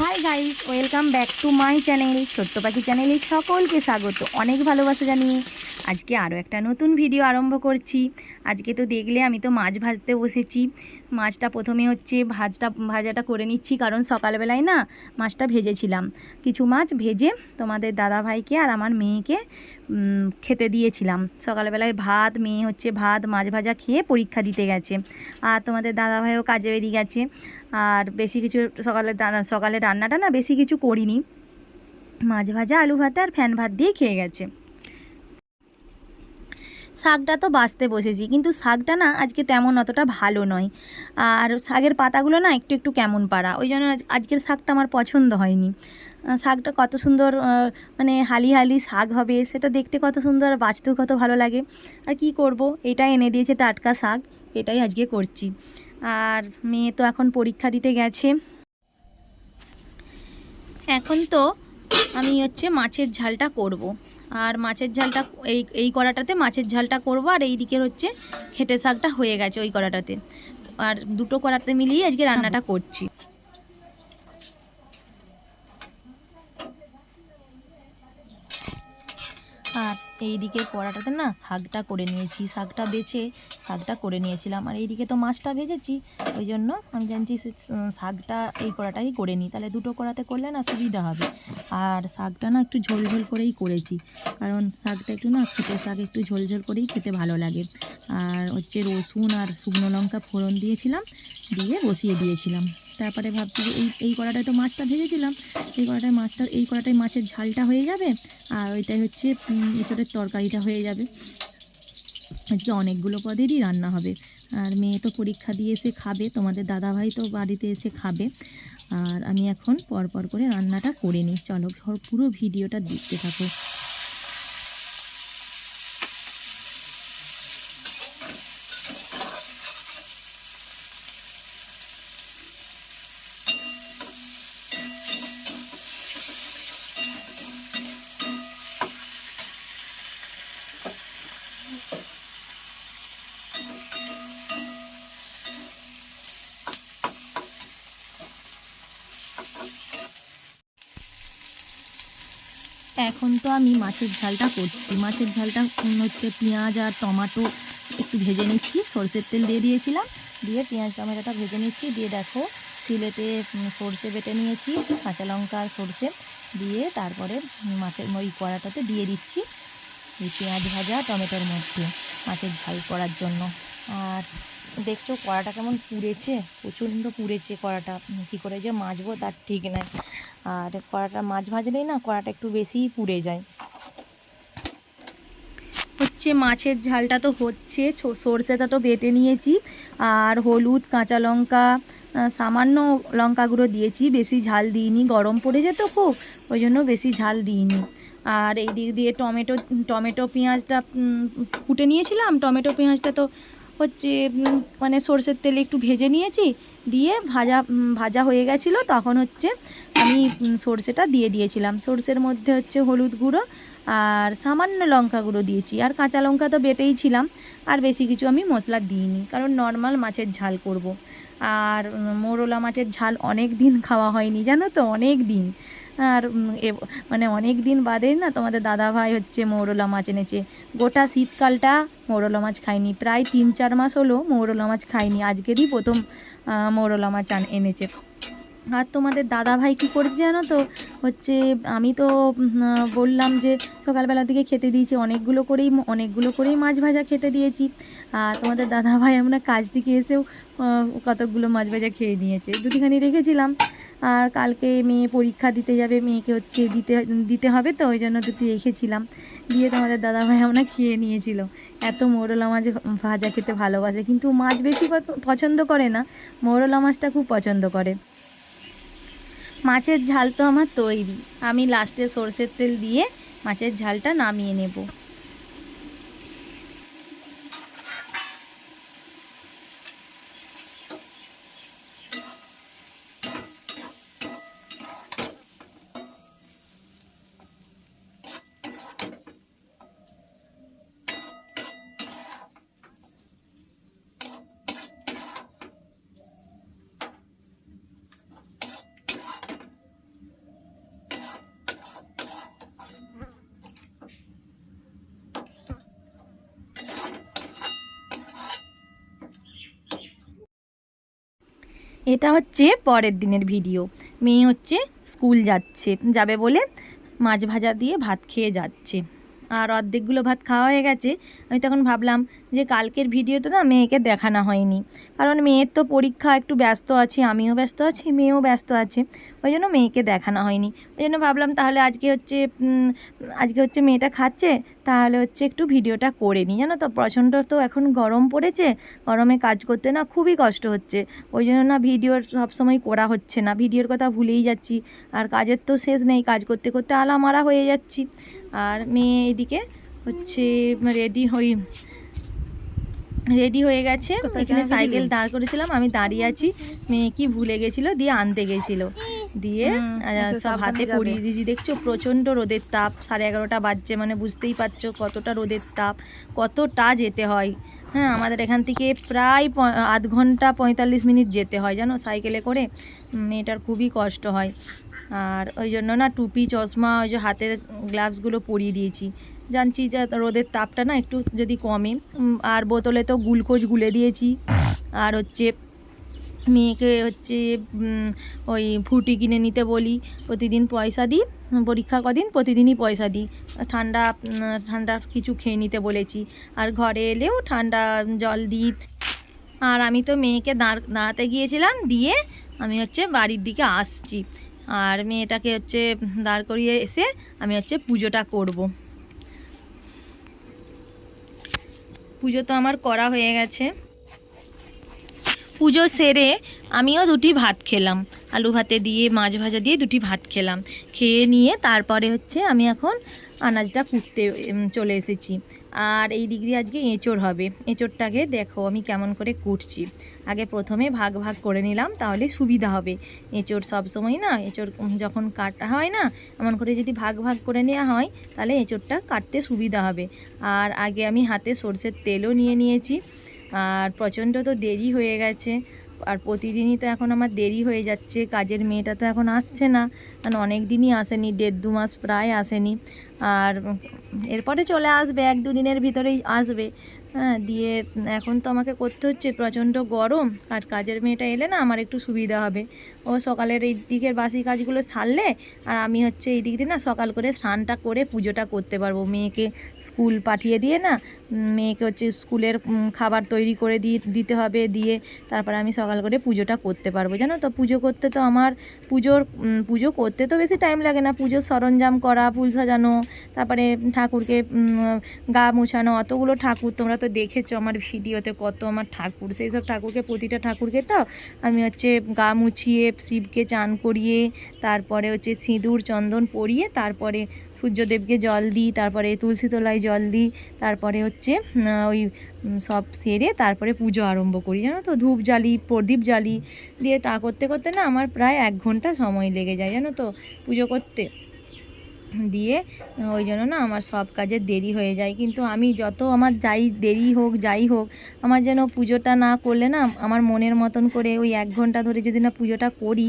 Hi guys welcome back to my channel ছোট্ট পাখি চ্যানেলে সকলকে স্বাগত। অনেক ভালোবাসা জানিয়ে। আজকে আরও একটা নতুন ভিডিও আরম্ভ করছি। আজকে তো দেখলে আমি তো মাছ ভাজতে বসেছি। মাছটা প্রথমে হচ্ছে ভাজটা, ভাজাটা করে নিচ্ছি, কারণ সকালবেলায় না মাছটা ভেজেছিলাম। কিছু মাছ ভেজে তোমাদের দাদা ভাইকে আর আমার মেয়েকে খেতে দিয়েছিলাম। সকালবেলায় ভাত, মেয়ে হচ্ছে ভাত, মাছ ভাজা খেয়ে পরীক্ষা দিতে গেছে। আর তোমাদের দাদা ভাইও কাজে বেরিয়ে গেছে। আর বেশি কিছু সকালে সকালে রান্নাটা না বেশি কিছু করিনি। মাছ ভাজা, আলু ভাতে আর ফ্যান ভাত দিয়ে খেয়ে গেছে। শাকটা তো বাঁচতে বসেছি, কিন্তু শাকটা না আজকে তেমন অতটা ভালো নয়। আর শাকের পাতাগুলো না একটু একটু কেমন পাড়া, ওই জন্য আজ- আজকের শাকটা আমার পছন্দ হয়নি। শাকটা কত সুন্দর মানে হালি হালি শাক হবে, সেটা দেখতে কত সুন্দর বাঁচতেও কত ভালো লাগে। আর কি করব, এটা এনে দিয়েছে টাটকা শাক, এটাই আজকে করছি। আর মেয়ে তো এখন পরীক্ষা দিতে গেছে। এখন তো আমি হচ্ছে মাছের ঝালটা করব। আর মাছের ঝালটা, এই এই কড়াটাতে মাছের ঝালটা করব, আর এই দিকের হচ্ছে খেটে শাকটা হয়ে গেছে ওই কড়াটাতে। আর দুটো কড়াতে মিলিয়ে আজকে রান্নাটা করছি। আর এই দিকে কড়াটাতে না শাকটা করে নিয়েছি, শাকটা বেছে শাকটা করে নিয়েছিলাম। আর এইদিকে তো মাছটা ভেজেছি, ওই জন্য আমি জানছি শাকটা এই কড়াটাই করে নিই। তাহলে দুটো কড়াতে করলে না সুবিধা হবে। আর শাকটা না একটু ঝোল ঝোল করেই করেছি। কারণ শাকটা একটু না খেতে, শাক একটু ঝোল ঝোল করেই খেতে ভালো লাগে। আর হচ্ছে রসুন আর শুকনো লঙ্কা ফোড়ন দিয়েছিলাম, দিয়ে বসিয়ে দিয়েছিলাম। তারপরে ভাবছি যে এই এই কড়াটায় তো মাছটা ভেজেছিলাম এই কড়াটায় মাছটা এই কড়াটায় মাছের ঝালটা হয়ে যাবে আর ওইটাই হচ্ছে উম, তরকারিটা হয়ে যাবে। হচ্ছে অনেকগুলো পদেরই রান্না হবে আর মেয়ে তো পরীক্ষা দিয়ে এসে খাবে তোমাদের দাদাভাই তো বাড়িতে এসে খাবে আর আমি এখন পরপর করে রান্নাটা করে নিই। চলো পুরো ভিডিওটা দেখতে থাকো। এখন তো আমি মাছের ঝালটা করছি। মাছের ঝালটা হচ্ছে পেঁয়াজ আর টমাটো একটু ভেজে নিচ্ছি। সরষের তেল দিয়ে দিয়েছিলাম। দিয়ে পেঁয়াজ, টমেটোটা ভেজে নিচ্ছি। দিয়ে দেখো সিলেতে সর্ষে বেটে নিয়েছি, কাঁচা লঙ্কা আর সর্ষে। দিয়ে তারপরে মাছের ওই কড়াটাতে দিয়ে দিচ্ছি। এই পেঁয়াজ ভাজা, টমেটোর মধ্যে মাছের ঝাল করার জন্য। আর দেখছ কড়াটা কেমন পুড়েছে? প্রচণ্ড পুড়েছে কড়াটা। কী করে যে মাজবো তার ঠিক নাই। আর কড়াটা মাছ ভাজলেই না কড়াটা একটু বেশিই পুড়ে যায়। হচ্ছে মাছের ঝালটা তো হচ্ছে সর্ষেটা তো বেটে নিয়েছি। আর হলুদ, কাঁচা লঙ্কা সামান্য লঙ্কাগুলো দিয়েছি। বেশি ঝাল দিইনি, গরম পড়ে যেত খুব, ওই জন্য বেশি ঝাল দিইনি। আর এই দিক দিয়ে টমেটো টমেটো পেঁয়াজটা কুটে নিয়েছিলাম। টমেটো পেঁয়াজটা তো হচ্ছে মানে সর্ষের তেলে একটু ভেজে নিয়েছি। দিয়ে ভাজা ভাজা হয়ে গেছিল, তখন হচ্ছে আমি সর্ষেটা দিয়ে দিয়েছিলাম। সর্ষের মধ্যে হচ্ছে হলুদ গুঁড়ো আর সামান্য লঙ্কা গুঁড়ো দিয়েছি। আর কাঁচা লঙ্কা তো বেটেই ছিলাম, আর বেশি কিছু আমি মশলা দিইনি, কারণ নর্মাল মাছের ঝাল করব। আর মোরলা মাছের ঝাল অনেক দিন খাওয়া হয়নি, জানো তো? অনেক দিন। আর মানে অনেক দিন বাদে না তোমাদের দাদা ভাই হচ্ছে মৌরলা মাছ এনেছে। গোটা শীতকালটা মৌরলা মাছ খাইনি প্রায় তিন চার মাস হলো মৌরলা মাছ খাইনি আজকেরই প্রথম মৌরলা মাছ এনেছে। আর তোমাদের দাদা ভাই কী করেছে জানো তো? হচ্ছে আমি তো বললাম যে সকালবেলা থেকে খেতে দিয়েছি। অনেকগুলো করেই অনেকগুলো করেই মাছ ভাজা খেতে দিয়েছি। আর তোমাদের দাদা ভাই আমরা কাজ থেকে এসেও কতকগুলো মাছ ভাজা খেয়ে নিয়েছে। দুটিখানি রেখেছিলাম। আর কালকে মেয়ে পরীক্ষা দিতে যাবে, মেয়েকে হচ্ছে দিতে দিতে হবে তো, ওই জন্য দুটি রেখেছিলাম। দিয়ে তোমাদের দাদা ভাই আমরা খেয়ে নিয়েছিল। এত মৌরলা মাছ ভাজা খেতে ভালোবাসে। কিন্তু মাছ বেশি পছন্দ করে না। মৌরলা মাছটা খুব পছন্দ করে। মাছের ঝাল তো আমার তৈরি। আমি লাস্টে সর্ষের তেল দিয়ে মাছের ঝালটা নামিয়ে নেব। এটা হচ্ছে পরের দিনের ভিডিও। মেয়ে হচ্ছে স্কুল যাচ্ছে, যাবে বলে মাছ ভাজা দিয়ে ভাত খেয়ে যাচ্ছে। আর অর্ধেকগুলো ভাত খাওয়া হয়ে গেছে। আমি তখন ভাবলাম যে কালকের ভিডিওতে না মেয়েকে দেখানো হয়নি। কারণ মেয়ের তো পরীক্ষা, একটু ব্যস্ত আছি, আমিও ব্যস্ত আছি, মেয়েও ব্যস্ত আছে। ওই জন্য মেয়েকে দেখানো হয়নি। ওই জন্য ভাবলাম তাহলে আজকে হচ্ছে আজকে হচ্ছে মেয়েটা খাচ্ছে, তাহলে হচ্ছে একটু ভিডিওটা করে নিই। জানো তো, প্রচণ্ড তো এখন গরম পড়েছে, গরমে কাজ করতে না খুবই কষ্ট হচ্ছে। ওই জন্য না ভিডিওর সবসময় করা হচ্ছে না। ভিডিওর কথা ভুলেই যাচ্ছি। আর কাজের তো শেষ নেই, কাজ করতে করতে আলামারা হয়ে যাচ্ছি। আর মেয়ে এদিকে হচ্ছে রেডি হই রেডি হয়ে গেছে। এখানে সাইকেল দাঁড় করেছিলাম আমি দাঁড়িয়ে আছি। মেয়ে কি ভুলে গেছিল দিয়ে আনতে গেছিল। দিয়ে সব হাতে পরিয়ে দিয়েছি। দেখছ প্রচণ্ড রোদের তাপ সাড়ে এগারোটা বাজছে মানে বুঝতেই পারছ কতটা রোদের তাপ কতটা যেতে হয়। হ্যাঁ আমাদের এখান থেকে প্রায় আধ ঘণ্টা পঁয়তাল্লিশ মিনিট যেতে হয়, জানো? সাইকেলে করে। মেয়েটার খুবই কষ্ট হয়। আর ওই জন্য না, টুপি, চশমা, ওই যে হাতের গ্লাভসগুলো পরিয়ে দিয়েছি। জানছি যে রোদের তাপটা না একটু যদি কমে। আর বোতলে তো গ্লুকোজ গুলে দিয়েছি। আর হচ্ছে মেয়েকে হচ্ছে ওই ফুটি কিনে নিতে বলি। প্রতিদিন পয়সা দিই, পরীক্ষা কদিন প্রতিদিনই পয়সা দিই। ঠান্ডা ঠান্ডা কিছু খেয়ে নিতে বলেছি। আর ঘরে এলেও ঠান্ডা জল দিই। আর আমি তো মেয়েকে দাঁড়, দাঁড়াতে গিয়েছিলাম, দিয়ে আমি হচ্ছে বাড়ির দিকে আসছি। আর মেয়েটাকে হচ্ছে দাঁড় করিয়ে এসে আমি হচ্ছে পুজোটা করব। পুজো তো আমার করা হয়ে গেছে। পুজো সেরে আমিও দুটি ভাত খেলাম। আলু ভাতে দিয়ে, মাছ ভাজা দিয়ে দুটি ভাত খেলাম। খেয়ে নিয়ে তারপরে হচ্ছে আমি এখন আনাজটা কুটতে চলে এসেছি। আর এই দিক দিয়ে আজকে এঁচড় হবে। এঁচড়টাকে দেখো আমি কেমন করে কুটছি। আগে প্রথমে ভাগ ভাগ করে নিলাম, তাহলে সুবিধা হবে। এঁচড় সবসময় না, এঁচড় যখন কাটা হয় না, এমন করে যদি ভাগ ভাগ করে নেওয়া হয়, তাহলে এঁচড়টা কাটতে সুবিধা হবে। আর আগে আমি হাতে সর্ষের তেলও নিয়ে নিয়েছি। আর প্রচণ্ড তো দেরি হয়ে গেছে। আর প্রতিদিনই তো এখন আমার দেরি হয়ে যাচ্ছে, কাজের মেয়েটা তো এখন আসছে না। কারণ অনেক দিনই আসেনি, দেড় দু মাস প্রায় আসেনি। আর এরপরে চলে আসবে, এক দু দিনের ভিতরেই আসবে। হ্যাঁ দিয়ে এখন তো আমাকে করতে হচ্ছে প্রচণ্ড গরম। আর কাজের মেয়েটা এলে না আমার একটু সুবিধা হবে। ও সকালের এই দিকের বাসি কাজগুলো সারলে আর আমি হচ্ছে এই দিক দিয়ে না সকাল করে স্নানটা করে পুজোটা করতে পারব। মেয়েকে স্কুল পাঠিয়ে দিয়ে না মেয়েকে হচ্ছে স্কুলের খাবার তৈরি করে দিতে হবে দিয়ে তারপরে আমি সকাল করে পুজোটা করতে পারব। জানো তো, পুজো করতে তো আমার পুজোর পুজো করতে তো বেশি টাইম লাগে না। পুজোর সরঞ্জাম করা, ফুল সাজানো, তারপরে ঠাকুরকে গা মোছানো, অতগুলো ঠাকুর তোমরা তো দেখেছ আমার ভিডিওতে কত আমার ঠাকুর। সেই সব ঠাকুরকে, প্রতিটা ঠাকুরকে তো আমি হচ্ছে গা মুছিয়ে শিবকে চান করিয়ে, তারপরে হচ্ছে সিঁদুর, চন্দন পরিয়ে, তারপরে সূর্যদেবকে জল দিই, তারপরে তুলসী তলায় জল দিই, তারপরে হচ্ছে ওই সব সেরে তারপরে পুজো আরম্ভ করি। জানো তো? ধূপ জ্বালি, প্রদীপ জ্বালি, দিয়ে তা করতে করতে না আমার প্রায় এক ঘণ্টা সময় লেগে যায়, জানো তো? পুজো করতে। দিয়ে, ওই জন্য না আমার সব কাজে দেরি হয়ে যায়। কিন্তু আমি যত আমার যাই দেরি হোক, যাই হোক, আমার যেন পুজোটা না করলে না আমার মনের মতন করে ওই এক ঘণ্টা ধরে যদি না পুজোটা করি,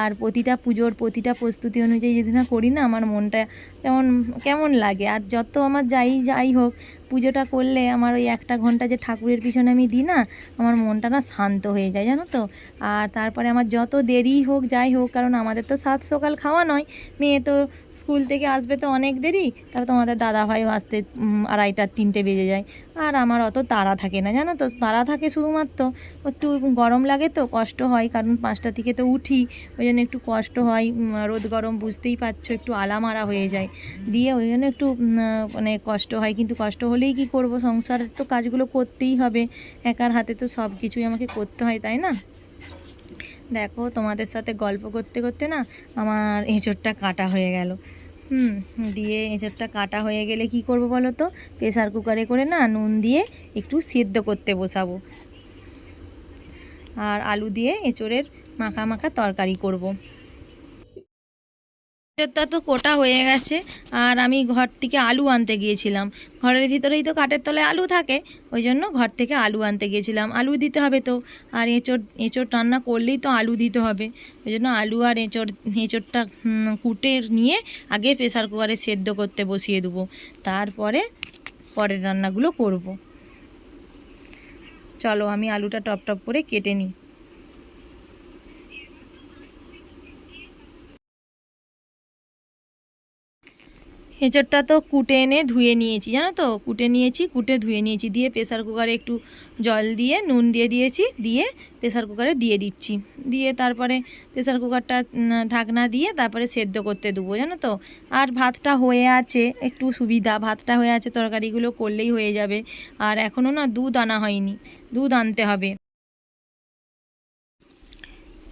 আর প্রতিটা পুজোর প্রতিটা প্রস্তুতি অনুযায়ী যদি না করি না, আমার মনটা কেমন কেমন লাগে। আর যত আমার যাই যাই হোক পুজোটা করলে আমার ওই একটা ঘণ্টা যে ঠাকুরের পিছনে আমি দিই না, আমার মনটা না শান্ত হয়ে যায়, জানো তো? আর তারপরে আমার যত দেরি হোক, যাই হোক, কারণ আমাদের তো সাত সকাল খাওয়া নয়, মেয়ে তো স্কুল থেকে আসবে তো অনেক দেরি, তারপর তোমাদের দাদা ভাইও আসতে আড়াইটা তিনটে বেজে যায়। আর আমার অত তাড়া থাকে না, জানো তো? তাড়া থাকে শুধুমাত্র, একটু গরম লাগে তো, কষ্ট হয়, কারণ পাঁচটা থেকে তো উঠি, ওই জন্য একটু কষ্ট হয় রোদ গরম, বুঝতেই পারছ, একটু আলামারা হয়ে যায়। দিয়ে ওই জন্য একটু মানে কষ্ট হয়, কিন্তু কষ্ট হলেই কি করব? সংসারের তো কাজগুলো করতেই হবে। একার হাতে তো সব কিছুই আমাকে করতে হয়, তাই না? দেখো, তোমাদের সাথে গল্প করতে করতে না আমার এঁচড়টা কাটা হয়ে গেল। হুম, দিয়ে এঁচড়টা কাটা হয়ে গেলে কি করব বলো তো? প্রেশার কুকারে করে না নুন দিয়ে একটু সেদ্ধ করতে বসাবো। আর আলু দিয়ে এঁচড়ের মাখা মাখা তরকারি করব। এঁচড়টা তো কোটা হয়ে গেছে, আর আমি ঘর থেকে আলু আনতে গিয়েছিলাম। ঘরের ভিতরেই তো কাঠের তলায় আলু থাকে, ওই জন্য ঘর থেকে আলু আনতে গিয়েছিলাম। আলু দিতে হবে তো, আর এঁচড় এঁচড় রান্না করলেই তো আলু দিতে হবে। ওই জন্য আলু আর এঁচড়, এঁচড়টা কুটে নিয়ে আগে প্রেসার কুকারে সেদ্ধ করতে বসিয়ে দেবো। তারপরে পরের রান্নাগুলো করব। চলো, আমি আলুটা টপ টপ করে কেটে নিই। এঁচড়টা তো কুটে এনে ধুয়ে নিয়েছি, জানো তো? কুটে নিয়েছি, কুটে ধুয়ে নিয়েছি। দিয়ে প্রেসার কুকারে একটু জল দিয়ে, নুন দিয়ে দিয়েছি, দিয়ে প্রেসার কুকারে দিয়ে দিচ্ছি। দিয়ে তারপরে প্রেসার কুকারটা ঢাকনা দিয়ে তারপরে সেদ্ধ করতে দেবো, জানো তো? আর ভাতটা হয়ে আছে, একটু সুবিধা। ভাতটা হয়ে আছে, তরকারিগুলো করলেই হয়ে যাবে। আর এখনও না দুধ আনা হয়নি। দুধ আনতে হবে।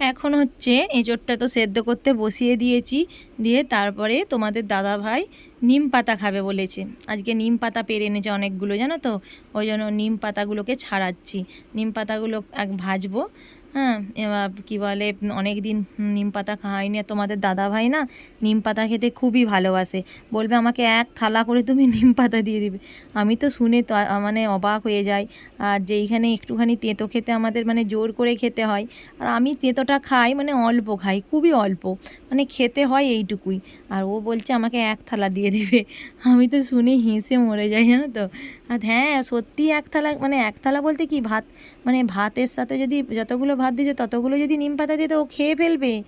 এখন হচ্ছে এঁচোড়টা তো সেদ্ধ করতে বসিয়ে দিয়েছি, দিয়ে তারপরে তোমাদের দাদা ভাই নিম পাতা খাবে বলেছে। আজকে নিম পাতা পেরে এনেছে অনেকগুলো, জানো তো? ওই জন্য নিম পাতাগুলোকে ছাড়াচ্ছি। নিম পাতাগুলো এক ভাজবো হ্যাঁ কী বলে, অনেক দিন নিম পাতা খাওয়াইনি তোমাদের দাদা ভাই না নিম পাতা খেতে খুবই ভালোবাসে। বলবে আমাকে এক থালা করে তুমি নিম পাতা দিয়ে দিবে। আমি তো শুনে তো মানে অবাক হয়ে যাই। আর যেইখানে একটুখানি তেঁতো খেতে আমাদের মানে জোর করে খেতে হয়, আর আমি তেঁতোটা খাই মানে অল্প খাই, খুবই অল্প। মানে খেতে হয় এইটুকুই। আর ও বলছে, আমাকে এক থালা দিয়ে দিবে। আমি তো শুনে হেসে মরে যাই, জানো তো। আর হ্যাঁ সত্যি এক থালা মানে এক থালা বলতে কি, ভাত মানে ভাতের সাথে যদি যতগুলো ভাত দিয়েছে, ততগুলো যদি নিম পাতা দিয়ে তো ও খেয়ে ফেলবে।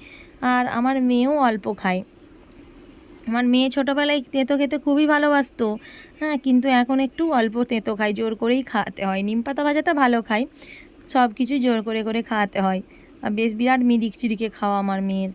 আর আমার মেয়েও অল্প খায়। আমার মেয়ে ছোটোবেলায় তেঁতো খেতে খুবই ভালোবাসতো। হ্যাঁ কিন্তু এখন একটু অল্প তেঁতো খায়, জোর করেই খাওয়াতে হয়। নিম পাতা ভাজাটা ভালো খায় সব কিছুই জোর করে করে খাওয়াতে হয়। আর বেশ বিরাট মিরিক চিরিকে খাওয়া আমার মেয়ের।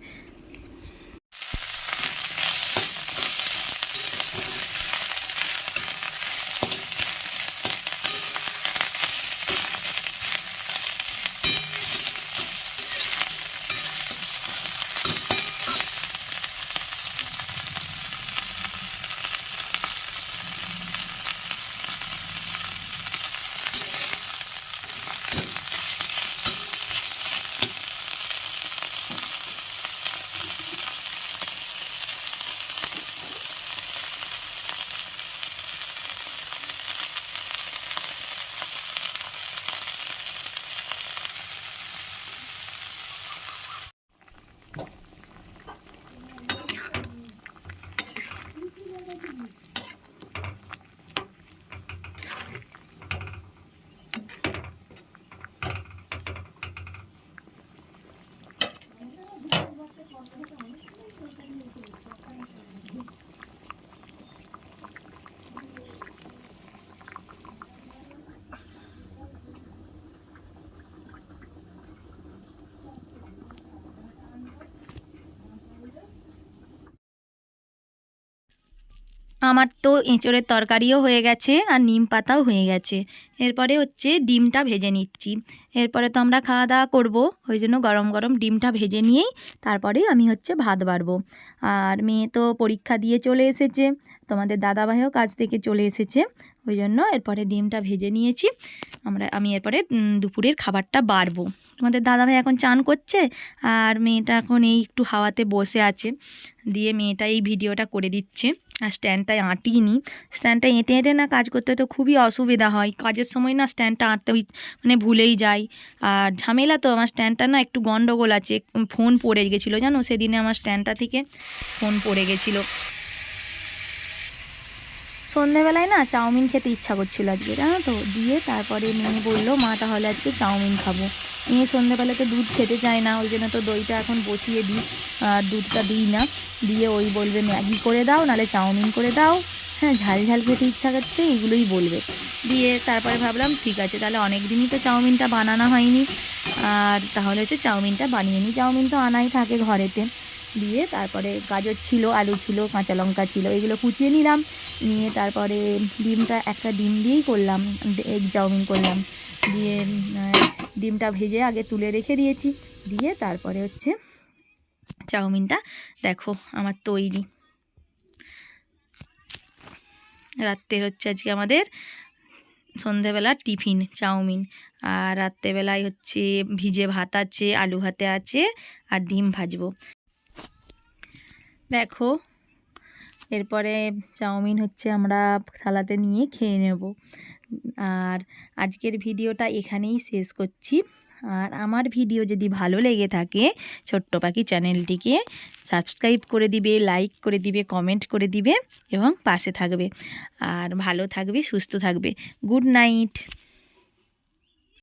আমার তো এঁচোড়ের তরকারিও হয়ে গেছে আর নিম পাতাও হয়ে গেছে। এরপরে হচ্ছে ডিমটা ভেজে নিচ্ছি। এরপরে তো আমরা খাওয়া দাওয়া করব, ওই জন্য গরম গরম ডিমটা ভেজে নিয়েই তারপরে আমি হচ্ছে ভাত বাড়বো। আর মেয়ে তো পরীক্ষা দিয়ে চলে এসেছে, তোমাদের দাদাভাইও কাজ থেকে চলে এসেছে, ওই জন্য এরপরে ডিমটা ভেজে নিয়েছি। আমরা, আমি এরপরে দুপুরের খাবারটা বাড়বো। তোমাদের দাদাভাই এখন চান করছে আর মেয়েটা এখন এই একটু হাওয়াতে বসে আছে, দিয়ে মেয়েটা এই ভিডিওটা করে দিচ্ছে। আর স্ট্যান্ডটায় আঁটিনি। স্ট্যান্ডটা এঁটে এঁটে না কাজ করতে তো খুবই অসুবিধা হয়। কাজের সময় না স্ট্যান্ডটা আঁটতে মানে ভুলেই যাই। আর ঝামেলা তো, আমার স্ট্যান্ডটা না একটু গন্ডগোল আছে। ফোন পড়ে গেছিল, জানো? সেদিনে আমার স্ট্যান্ডটা থেকে ফোন পড়ে গেছিল। সন্ধেবেলায় না চাউমিন খেতে ইচ্ছা করছিল আজকে, জানো তো? দিয়ে তারপরে মেয়ে বলল, মা, তাহলে আজকে চাউমিন খাব। মেয়ে সন্ধেবেলাতে দুধ খেতে চায় না, ওই জন্য তো দইটা এখন বসিয়ে দিই, আর দুধটা দিই না। দিয়ে ওই বলবে, ম্যাগি করে দাও, নালে চাউমিন করে দাও। হ্যাঁ ঝাল ঝাল খেতে ইচ্ছা করছে এইগুলোই বলবে। দিয়ে তারপরে ভাবলাম, ঠিক আছে, তাহলে অনেক দিনই তো চাউমিনটা বানানো হয়নি। আর তাহলে হচ্ছে চাউমিনটা বানিয়ে নিই। চাউমিন তো আনাই থাকে ঘরেতে। দিয়ে তারপরে গাজর ছিল, আলু ছিল, কাঁচা লঙ্কা ছিল, এগুলো কুচিয়ে নিলাম। নিয়ে তারপরে ডিমটা একটা ডিম দিয়েই করলাম এগ চাউমিন করলাম। দিয়ে ডিমটা ভেজে আগে তুলে রেখে দিয়েছি। দিয়ে তারপরে হচ্ছে চাউমিনটা দেখো আমার তৈরি। রাত্রের হচ্ছে আজকে আমাদের সন্ধেবেলা টিফিন চাউমিন আর রাত্রেবেলায় হচ্ছে ভিজে ভাত আছে, আলু ভাতে আছে, আর ডিম ভাজবো। দেখো, এরপরে চাউমিন হচ্ছে আমরা থালাতে নিয়ে খেয়ে নেব। আর আজকের ভিডিওটা এখানেই শেষ করছি। আর আমার ভিডিও যদি ভালো লেগে থাকে, ছোট্ট পাখি চ্যানেলটিকে সাবস্ক্রাইব করে দিবে, লাইক করে দিবে, কমেন্ট করে দিবে এবং পাশে থাকবে। আর ভালো থাকবে, সুস্থ থাকবে। Good night.